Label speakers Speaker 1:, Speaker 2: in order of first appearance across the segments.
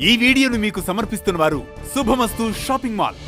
Speaker 1: ఈ వీడియోను మీకు సమర్పిస్తున్న వారు శుభమస్తు షాపింగ్ మాల్.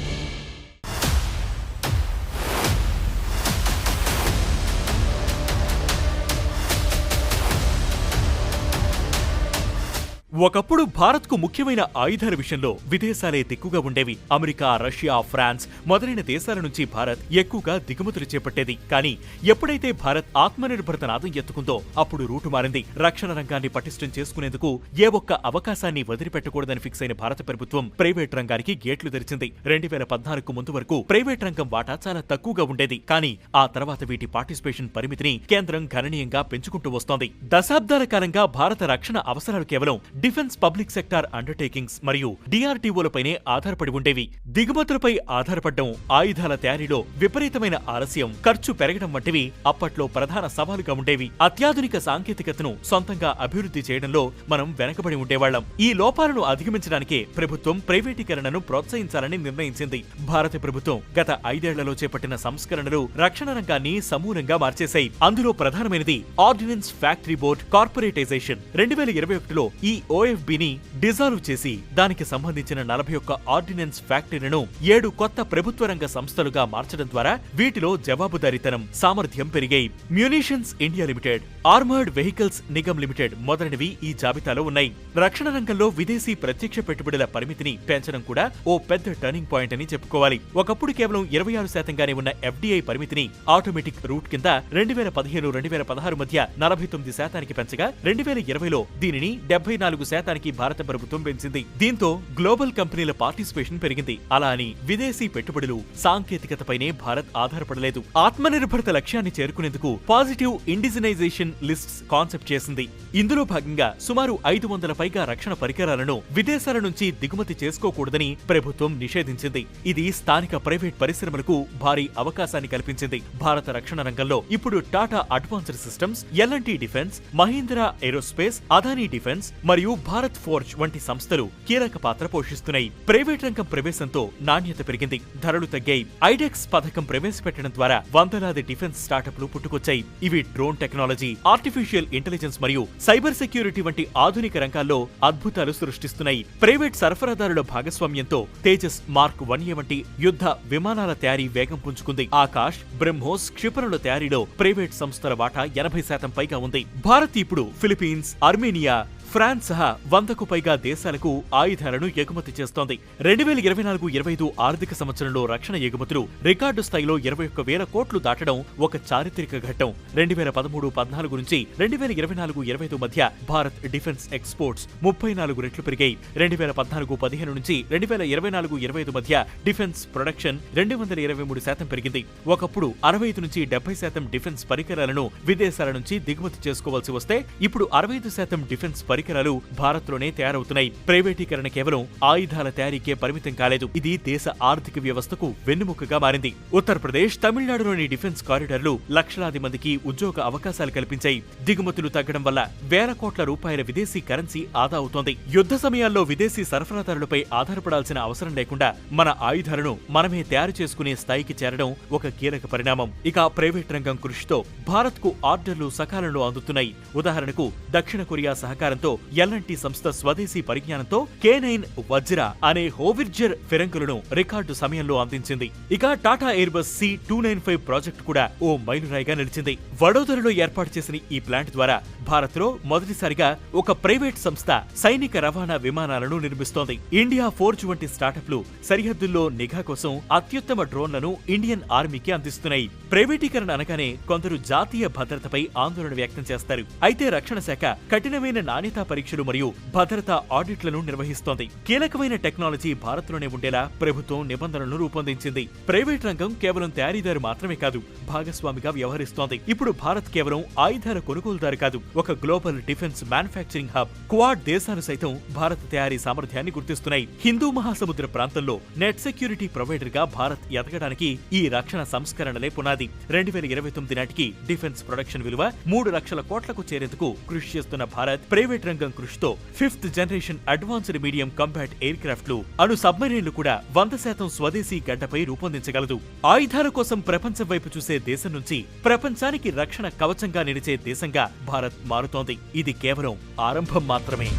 Speaker 2: ఒకప్పుడు భారత్కు ముఖ్యమైన ఆయుధాల విషయంలో విదేశాలే దిక్కుగా ఉండేవి. అమెరికా రష్యా ఫ్రాన్స్ మొదలైన దేశాల నుంచి భారత్ ఎక్కువగా దిగుమతులు చేపట్టేది. కానీ ఎప్పుడైతే భారత్ ఆత్మనిర్భరత నాదం ఎత్తుకుందో అప్పుడు రూటు మారింది. రక్షణ రంగాన్ని పటిష్టం చేసుకునేందుకు ఏ ఒక్క అవకాశాన్ని వదిలిపెట్టకూడదని ఫిక్స్ అయిన భారత ప్రభుత్వం ప్రైవేట్ రంగానికి గేట్లు తెరిచింది. రెండు వేల పద్నాలుగు ముందు వరకు ప్రైవేట్ రంగం వాటా చాలా తక్కువగా ఉండేది. కానీ ఆ తర్వాత వీటి పార్టిసిపేషన్ పరిమితిని కేంద్రం గణనీయంగా పెంచుకుంటూ వస్తోంది. దశాబ్దాల కాలంగా భారత రక్షణ అవసరాలు కేవలం డిఫెన్స్ పబ్లిక్ సెక్టార్ అండర్టేకింగ్స్ మరియు డిఆర్టీఓలపైనే ఆధారపడి ఉండేవి. దిగుమతులపై ఆధారపడడం ఆయుధాల తయారీలో విపరీతమైన ఆలస్యం ఖర్చు పెరగడం వంటివి అప్పట్లో ప్రధాన సవాలుగా ఉండేవి. అత్యాధునిక సాంకేతికతను సొంతంగా అభివృద్ధి చేయడంలో మనం వెనకబడి ఉండేవాళ్ళం ఈ లోపాలను అధిగమించడానికే ప్రభుత్వం ప్రైవేటీకరణను ప్రోత్సహించాలని నిర్ణయించింది. భారత ప్రభుత్వం గత ఐదేళ్ళలో చేపట్టిన సంస్కరణలు రక్షణ రంగాన్ని సమూలంగా మార్చేశాయి. అందులో ప్రధానమైనది ఆర్డినెన్స్ ఫ్యాక్టరీ బోర్డ్ కార్పొరేటైజేషన్. రెండు వేల ఇరవై ఒకటిలో ఈ ఓఎఫ్బిని డిజాల్వ్ చేసి దానికి సంబంధించిన నలభై ఒక్క ఆర్డినెన్స్ ఫ్యాక్టరీలను ఏడు కొత్త ప్రభుత్వ రంగ సంస్థలుగా మార్చడం ద్వారా వీటిలో జవాబుదారీతనం సామర్థ్యం పెరిగాయి. Munitions India limited armoured vehicles Nigam limited మొదలైనవి ఈ జాబితాలో ఉన్నాయి. రక్షణ రంగంలో విదేశీ ప్రత్యక్ష పెట్టుబడుల పరిమితిని పెంచడం కూడా ఓ పెద్ద టర్నింగ్ పాయింట్ అని చెప్పుకోవాలి. ఒకప్పుడు కేవలం ఇరవై ఆరు శాతంగానే ఉన్న ఎఫ్డీఐ పరిమితిని ఆటోమేటిక్ రూట్ కింద రెండు వేల పదిహేను రెండు వేల పదహారు మధ్య నలభై తొమ్మిది శాతానికి పెంచగా రెండు వేల ఇరవైలో దీనిని డెబ్బై నాలుగు శాతానికి భారత ప్రభుత్వం పెంచింది. దీంతో గ్లోబల్ కంపెనీల పార్టిసిపేషన్ పెరిగింది. అలా అని విదేశీ పెట్టుబడులు సాంకేతికతపైనే భారత్ ఆధారపడలేదు. ఆత్మనిర్భరత లక్ష్యాన్ని చేరుకునేందుకు పాజిటివ్ ఇండిజినైజేషన్ లిస్ట్స్ కాన్సెప్ట్ చేసింది. ఇందులో భాగంగా సుమారు ఐదు వందల పైగా రక్షణ పరికరాలను విదేశాల నుంచి దిగుమతి చేసుకోకూడదని ప్రభుత్వం నిషేధించింది. ఇది స్థానిక ప్రైవేట్ పరిశ్రమలకు భారీ అవకాశాన్ని కల్పించింది. భారత రక్షణ రంగంలో ఇప్పుడు Tata advanced systems L and T defence Mahindra aerospace Adani defence మరియు భారత్ ఫోర్జ్ వంటి సంస్థలు కీలక పాత్ర పోషిస్తున్నాయి. ప్రైవేట్ రంగం ప్రవేశంతో నాణ్యత పెరిగింది. ధరలు తగ్గాయి. ఐడెక్స్ పథకం ప్రవేశపెట్టడం ద్వారా వందలాది డిఫెన్స్ స్టార్టప్లు పుట్టుకొచ్చాయి. ఇవి డ్రోన్ టెక్నాలజీ ఆర్టిఫిషియల్ ఇంటెలిజెన్స్ మరియు సైబర్ సెక్యూరిటీ వంటి ఆధునిక రంగాల్లో అద్భుతాలు సృష్టిస్తున్నాయి. ప్రైవేట్ సరఫరాదారుల భాగస్వామ్యంతో తేజస్ మార్క్ వన్ ఏ వంటి యుద్ధ విమానాల తయారీ వేగం పుంజుకుంది. ఆకాష్ బ్రహ్మోస్ క్షిపణుల తయారీలో ప్రైవేట్ సంస్థల వాటా ఎనభై శాతం పైగా ఉంది. భారత్ ఇప్పుడు ఫిలిప్పీన్స్ అర్మేనియా ఫ్రాన్స్ సహా వందకు పైగా దేశాలకు ఆయుధాలను ఎగుమతి చేస్తోంది. రెండు వేల ఇరవై నాలుగు ఇరవై ఐదు ఆర్థిక సంవత్సరంలో రక్షణ ఎగుమతులు రికార్డు స్థాయిలో ఇరవై ఒక్క వేల కోట్లు దాటడం ఒక చారిత్రక ఘట్టం. రెండు వేల పదమూడు పద్నాలుగు నుంచి రెండు వేల ఇరవై నాలుగు ఇరవై ఐదు మధ్య భారత్ డిఫెన్స్ ఎక్స్పోర్ట్స్ ముప్పై నాలుగు రెట్లు పెరిగాయి. రెండు వేల పద్నాలుగు పదిహేను నుంచి రెండు వేల ఇరవై నాలుగు ఇరవై ఐదు మధ్య డిఫెన్స్ ప్రొడక్షన్ రెండు వందల ఇరవై మూడు శాతం పెరిగింది. ఒకప్పుడు అరవై ఐదు నుంచి డెబ్బై శాతం డిఫెన్స్ పరికరాలను విదేశాల నుంచి దిగుమతి చేసుకోవాల్సి వస్తే ఇప్పుడు అరవై ఐదు శాతం డిఫెన్స్ పరికరాలు భారత్లోనే తయారవుతున్నాయి. ప్రైవేటీకరణ కేవలం ఆయుధాల తయారీకే పరిమితం కాలేదు. ఇది దేశ ఆర్థిక వ్యవస్థకు వెన్నుముకగా మారింది. ఉత్తరప్రదేశ్ తమిళనాడులోని డిఫెన్స్ కారిడార్లు లక్షలాది మందికి ఉద్యోగ అవకాశాలు కల్పించాయి. దిగుమతులు తగ్గడం వల్ల వేల కోట్ల రూపాయల విదేశీ కరెన్సీ ఆదా అవుతోంది. యుద్ధ సమయాల్లో విదేశీ సరఫరాదారులపై ఆధారపడాల్సిన అవసరం లేకుండా మన ఆయుధాలను మనమే తయారు చేసుకునే స్థాయికి చేరడం ఒక కీలక పరిణామం. ఇక ప్రైవేట్ రంగం కృషితో భారత్కు ఆర్డర్లు సకాలంలో అందుతున్నాయి. ఉదాహరణకు దక్షిణ కొరియా సహకారంతో ఎల్ఎన్టీ సంస్థ స్వదేశీ పరిజ్ఞానంతో కే నైన్ వజ్ర అనే హోవిర్జర్ ఫిరంగులను రికార్డు సమయంలో అందించింది. ఇక Tata Airbus C two nine five project కూడా ఓ మైలురాయిగా నిలిచింది. వడోదరలో ఏర్పాటు చేసిన ఈ ప్లాంట్ ద్వారా భారత్లో మొదటిసారిగా ఒక ప్రైవేట్ సంస్థ సైనిక రవాణా విమానాలను నిర్మిస్తోంది. ఇండియా ఫోర్జ్ వంటి స్టార్టప్లు సరిహద్దుల్లో నిఘా కోసం అత్యుత్తమ డ్రోన్లను ఇండియన్ ఆర్మీకి అందిస్తున్నాయి. ప్రైవేటీకరణ అనగానే కొందరు జాతీయ భద్రతపై ఆందోళన వ్యక్తం చేస్తారు. అయితే రక్షణ శాఖ కఠినమైన నాణ్యత పరీక్షలు మరియు భద్రతా ఆడిట్లను నిర్వహిస్తోంది. కీలకమైన టెక్నాలజీ భారత్లోనే ఉండేలా ప్రభుత్వం నిబంధనలను రూపొందించింది. ప్రైవేట్ రంగం కేవలం తయారీదారు మాత్రమే కాదు భాగస్వామిగా వ్యవహరిస్తోంది. ఇప్పుడు భారత్ కేవలం ఆయుధాల కొనుగోలుదారు కాదు ఒక global defence manufacturing hub. Quad దేశాలు సైతం భారత్ తయారీ సామర్థ్యాన్ని గుర్తిస్తున్నాయి. హిందూ మహాసముద్ర ప్రాంతంలో నెట్ సెక్యూరిటీ ప్రొవైడర్గా భారత్ ఎదగడానికి ఈ రక్షణ సంస్కరణలే పునాది. రెండు వేల ఇరవై తొమ్మిది నాటికి డిఫెన్స్ ప్రొడక్షన్ విలువ మూడు లక్షల కోట్లకు చేరేందుకు కృషి చేస్తున్న భారత్ ప్రైవేట్ రంగం కృషితో fifth generation advanced medium combat air క్రాఫ్ట్లు అను సబ్మెరైన్లు కూడా వంద శాతం స్వదేశీ గడ్డపై రూపొందించగలదు. ఆయుధాల కోసం ప్రపంచం వైపు చూసే దేశం నుంచి ప్రపంచానికి రక్షణ కవచంగా నిలిచే దేశంగా భారత్ మారుతోంది. ఇది కేవలం ఆరంభం మాత్రమే.